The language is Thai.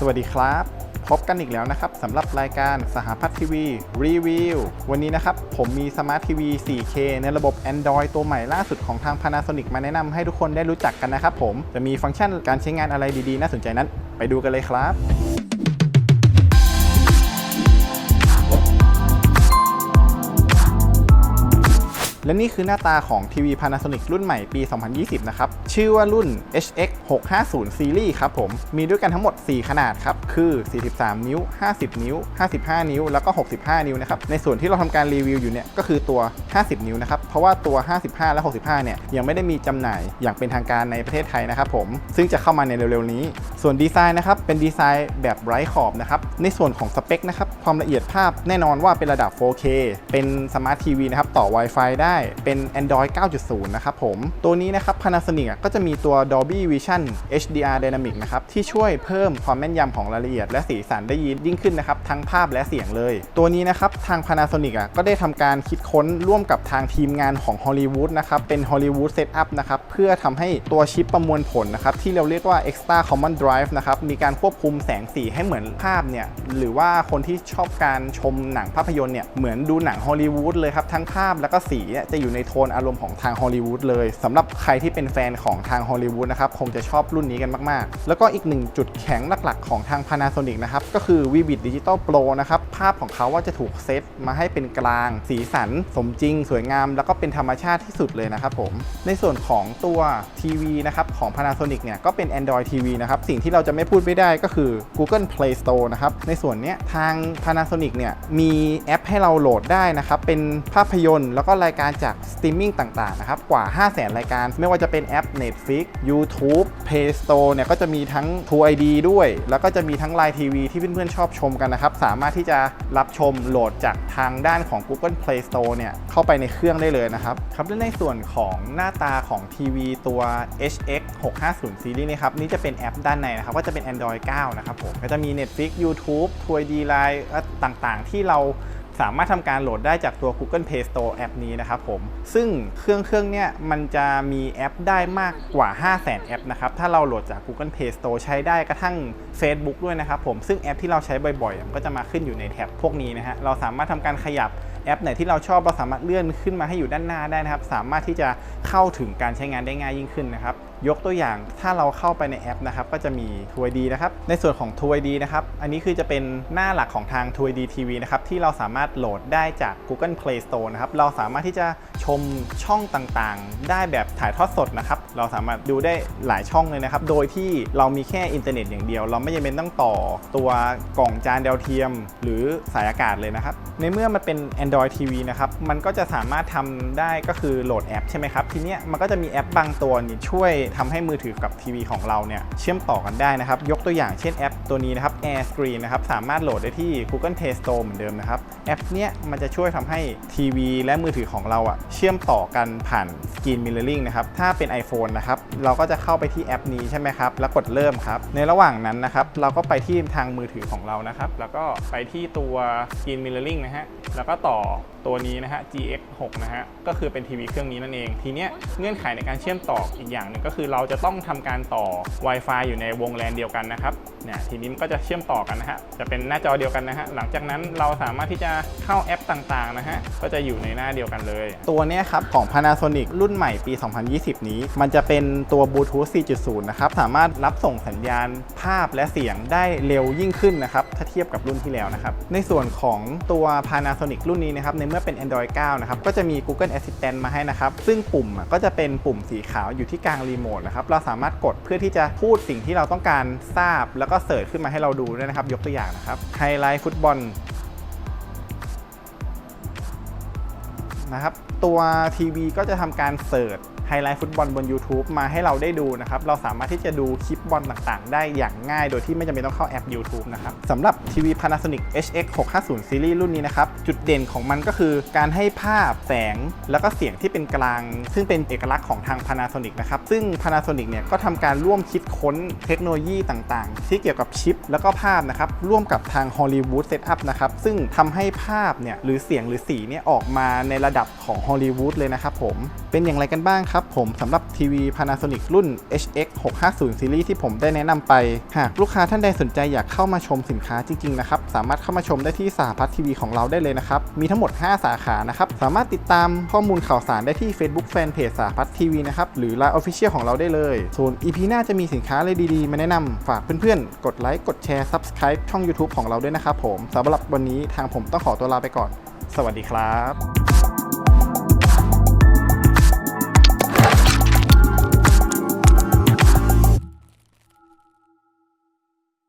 สวัสดีครับ พบกันอีกแล้วนะครับสำหรับรายการสหพัฒน์ทีวีรีวิววันนี้นะครับ ผมมีสมาร์ททีวี 4K ในระบบ Android ตัวใหม่ล่าสุดของทาง Panasonic มาแนะนำให้ทุกคนได้รู้จักกันนะครับผม จะมีฟังก์ชันการใช้งานอะไรดีๆ น่าสนใจนั้น ไปดูกันเลยครับ และนี่คือหน้าตาของทีวี Panasonic รุ่นใหม่ปี 2020 นะครับ ชื่อว่ารุ่น HX 650 Series ครับผม มีด้วยกันทั้งหมด 4 ขนาดครับ คือ 43 นิ้ว 50 นิ้ว 55 นิ้ว แล้วก็ 65 นิ้วนะครับ ในส่วนที่เราทำการรีวิวอยู่เนี่ย ก็คือตัว 50 นิ้วนะครับ ราะว่าตัว 55 และ 65 เนี่ยยังไม่ได้มีจำหน่ายอย่างเป็นทางการในประเทศไทยนะครับผมซึ่งจะเข้ามาในเร็วๆนี้ ส่วนดีไซน์นะครับเป็นดีไซน์แบบไร้ขอบนะครับในส่วนของสเปคนะครับความละเอียดภาพแน่นอนว่าเป็นระดับ 4K เป็นสมาร์ททีวีนะครับต่อ Wi-Fi ได้เป็น Android 9.0 นะครับผมตัวนี้นะครับ Panasonic ก็จะมีตัว Dolby Vision HDR Dynamic นะครับที่ช่วยเพิ่มความแม่นยำของรายละเอียด และสีสันได้ยินยิ่งขึ้นนะครับทั้งภาพและเสียงเลย ตัวนี้นะครับทาง Panasonic ก็ได้ทำการคิดค้นร่วมกับทางทีมงานของ Hollywood นะครับเป็น Hollywood Setup นะครับเพื่อทำให้ตัวชิปประมวลผลนะครับที่เราเรียกว่า Extra Common Drive นะครับมีการควบคุมแสงสีให้เหมือนภาพเนี่ยหรือว่าคนที่ชอบการชมหนังภาพยนตร์เนี่ยเหมือนดูหนังฮอลลีวูดเลยครับทั้งภาพแล้วก็สีจะอยู่ในโทนอารมณ์ของทางฮอลลีวูดเลยสำหรับใครที่เป็นแฟนของทางฮอลลีวูดนะครับคงจะชอบรุ่นนี้กันมากๆ แล้วก็อีกหนึ่งจุดแข็งหลักๆ ของทาง Panasonic นะครับก็คือ Vivid Digital Pro นะครับภาพของเขาว่าจะถูกเซตมาให้เป็นกลาง สีสัน สมจริง สวยงามแล้วก็เป็นธรรมชาติที่สุดเลยนะครับผม ในส่วนของตัวทีวีนะครับของ Panasonic เนี่ยก็เป็น Android TV นะครับ สิ่งที่เราจะไม่พูดไม่ได้ก็คือ Google Play Store นะครับ ในส่วนเนี้ยทาง Panasonic เนี่ยมีแอปให้เราโหลดได้นะครับ เป็นภาพยนตร์แล้วก็รายการจากสตรีมมิ่งต่างๆนะครับกว่า5 0 0 0 0 0รายการ ไม่ว่าจะเป็นแอป Netflix YouTube Play Store เนี่ยก็จะมีทั้ง True ID ด้วย แล้วก็จะมีทั้ง Line TV ที่เพื่อนๆชอบชมกันนะครับสามารถที่จะรับชมโหลดจากทางด้านของ Google Play Store เนี่ยเข้าไปในเครื่องได้เลยนะครับครับและในส่วนของหน้าตาของทีวีตัว HX 650 Series นี่ครับนี่จะเป็นแอปด้านในนะครับก็จะเป็น Android 9 นะครับผมก็จะมี Netflix YouTube True ID Line และต่างๆ ที่เราสามารถทำการโหลดได้จากตัว Google Play Store แอปนี้นะครับผม ซึ่งเครื่องเครื่องเนี้ยมันจะมีแอปได้มากกว่า 5 0 0 0 0 0แอปนะครับ ถ้าเราโหลดจาก Google Play Store ใช้ได้กระทั่ง Facebook ด้วยนะครับผม ซึ่งแอปที่เราใช้บ่อยๆมันก็จะมาขึ้นอยู่ในแท็บพวกนี้นะฮะ เราสามารถทำการขยับ แอปไหนที่เราชอบเราสามารถเลื่อนขึ้นมาให้อยู่ด้านหน้าได้นะครับ สามารถที่จะเข้าถึงการใช้งานได้ง่ายยิ่งขึ้นนะครับยกตัวอย่างถ้าเราเข้าไปในแอปนะครับก็จะมี True ID นะครับในส่วนของ True ID นะครับอันนี้คือจะเป็นหน้าหลักของทาง True ID TV นะครับที่เราสามารถโหลดได้จาก Google Play Store นะครับเราสามารถที่จะชมช่องต่างๆ ได้แบบถ่ายทอดสดนะครับเราสามารถดูได้หลายช่องเลยนะครับโดยที่เรามีแค่อินเทอร์เน็ตอย่างเดียว เราไม่จำเป็นต้องต่อตัวกล่องจานดาวเทียม หรือสายอากาศเลยนะครับในเมื่อมันเป็น Android TV นะครับมันก็จะสามารถทำได้ก็คือโหลดแอปใช่ไหมครับทีเนี้ยมันก็จะมีแอปบางตัวนี่ช่วยทำให้มือถือกับทีวีของเราเนี่ยเชื่อมต่อกันได้นะครับ ยกตัวอย่างเช่นแอปตัวนี้นะครับ Air Screen นะครับ สามารถโหลดได้ที่ Google Play Store เหมือนเดิมนะครับ แอปเนี้ยมันจะช่วยทำให้ทีวีและมือถือของเราอะเชื่อมต่อกันผ่าน Screen Mirroring นะครับ ถ้าเป็น iPhone นะครับ เราก็จะเข้าไปที่แอปนี้ใช่ไหมครับ แล้วกดเริ่มครับ ในระหว่างนั้นนะครับ เราก็ไปที่ทางมือถือของเรานะครับ แล้วก็ไปที่ตัว Screen Mirroring นะฮะ แล้วก็ต่อตัวนี้นะฮะ GX 6 นะฮะ ก็คือเป็นทีวีเครื่องนี้นั่นเอง ทีเนี้ยเงื่อนไขในการเชื่อมต่ออีกอย่างหนึ่งก็คือเราจะต้องทำการต่อ Wi-Fi อยู่ในวงแลนเดียวกันนะครับ เนี่ยทีนี้มันก็จะเชื่อมต่อกันนะฮะจะเป็นหน้าจอเดียวกันนะฮะหลังจากนั้นเราสามารถที่จะเข้าแอปต่างๆนะฮะก็จะอยู่ในหน้าเดียวกันเลย ตัวเนี้ยครับของ Panasonic รุ่นใหม่ปี 2020 นี้ มันจะเป็นตัว Bluetooth 4.0 นะครับสามารถรับส่งสัญญาณภาพและเสียงได้เร็วยิ่งขึ้นนะครับถ้าเทียบกับรุ่นที่แล้วนะครับในส่วนของตัว Panasonic รุ่นนี้นะครับในเมื่อเป็น Android 9 นะครับก็จะมี Google Assistant มาให้นะครับซึ่งปุ่มก็จะเป็นปุ่มสีขาวอยู่ที่กลางรีโมทนะครับเราสามารถกดเพื่อที่จะพูดสิ่งที่เราต้องการทราบแล้วก็ก็เสิร์ชขึ้นมาให้เราดูด้วยนะครับ ยกตัวอย่างนะครับไฮไลท์ฟุตบอลนะครับ ตัวทีวีก็จะทำการเสิร์ช ไฮไลท์ฟุตบอลบน YouTube มาให้เราได้ดูนะครับ เราสามารถที่จะดูคลิปบอลต่างๆ ได้อย่างง่าย โดยที่ไม่จำเป็นต้องเข้าแอป YouTube นะครับสำหรับทีวี Panasonic HX 650 Series รุ่นนี้นะครับ จุดเด่นของมันก็คือการให้ภาพแสงแล้วก็เสียงที่เป็นกลาง ซึ่งเป็นเอกลักษณ์ของทาง Panasonic นะครับ ซึ่ง Panasonic เนี่ยก็ทำการร่วมคิดค้นเทคโนโลยีต่างๆ ที่เกี่ยวกับชิป แล้วก็ภาพนะครับร่วมกับทาง Hollywood Setup นะครับซึ่งทำให้ภาพเนี่ยหรือเสียงหรือสีเนี่ยออกมาในระดับของ Hollywood เลยนะครับผมเป็นอย่างไรกันบ้างครับครับผมสำหรับทีวี Panasonic รุ่น HX 650ซีรีส์ที่ผมได้แนะนำไป หากลูกค้าท่านใดสนใจอยากเข้ามาชมสินค้าจริงๆนะครับ สามารถเข้ามาชมได้ที่สหพัฒน์ทีวีของเราได้เลยนะครับ มีทั้งหมด 5 สาขานะครับ สามารถติดตามข้อมูลข่าวสารได้ที่ Facebook Fanpage สหพัฒน์ทีวีนะครับ หรือ Line Official ของเราได้เลย ส่วน EP หน้าจะมีสินค้าอะไรดีๆ มาแนะนำฝากเพื่อนๆ กดไลค์ กดแชร์ Subscribe ช่อง YouTube ของเราด้วยนะครับผมสำหรับวันนี้ทางผมต้องขอตัวลาไปก่อน สวัสดีครับ